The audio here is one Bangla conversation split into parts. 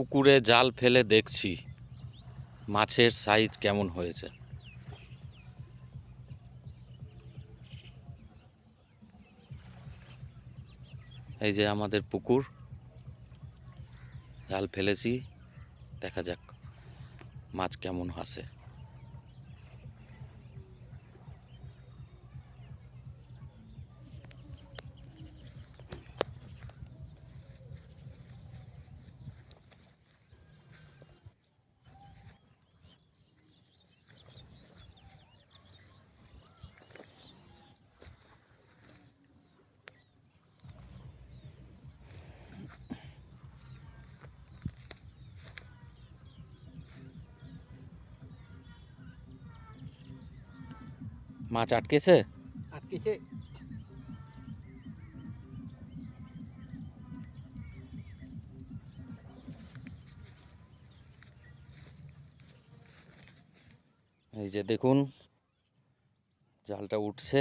পুকুরে জাল ফেলে দেখছি মাছের সাইজ কেমন হয়েছে। এই যে আমাদের পুকুর। জাল ফেলেছি, দেখা যাক মাছ কেমন আসে মাছ আটকেছে? আটকেছে। এই যে দেখুন জালটা উঠছে।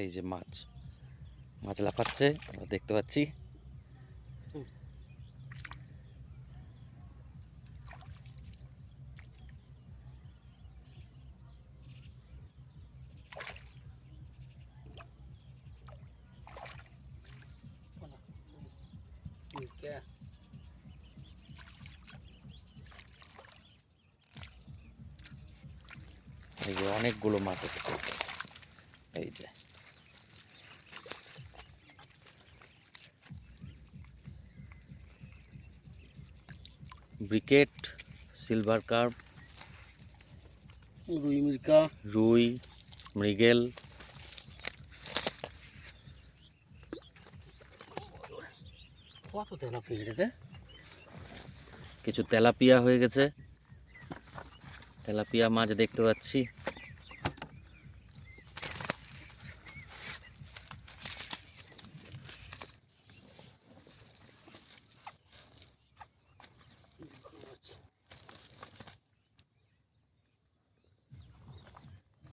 এই যে মাছ। মাছ লাফাচ্ছে আমরা দেখতে পাচ্ছি। এই যে অনেকগুলো মাছ এসেছে। এই যে। ব্রিকেট সিলভার কার্প রুই মির্কা রুই মৃগেল। কত তেলাপিয়া কিছু তেলাপিয়া হয়ে গেছে। তেলাপিয়া মাছ দেখতে পাচ্ছি।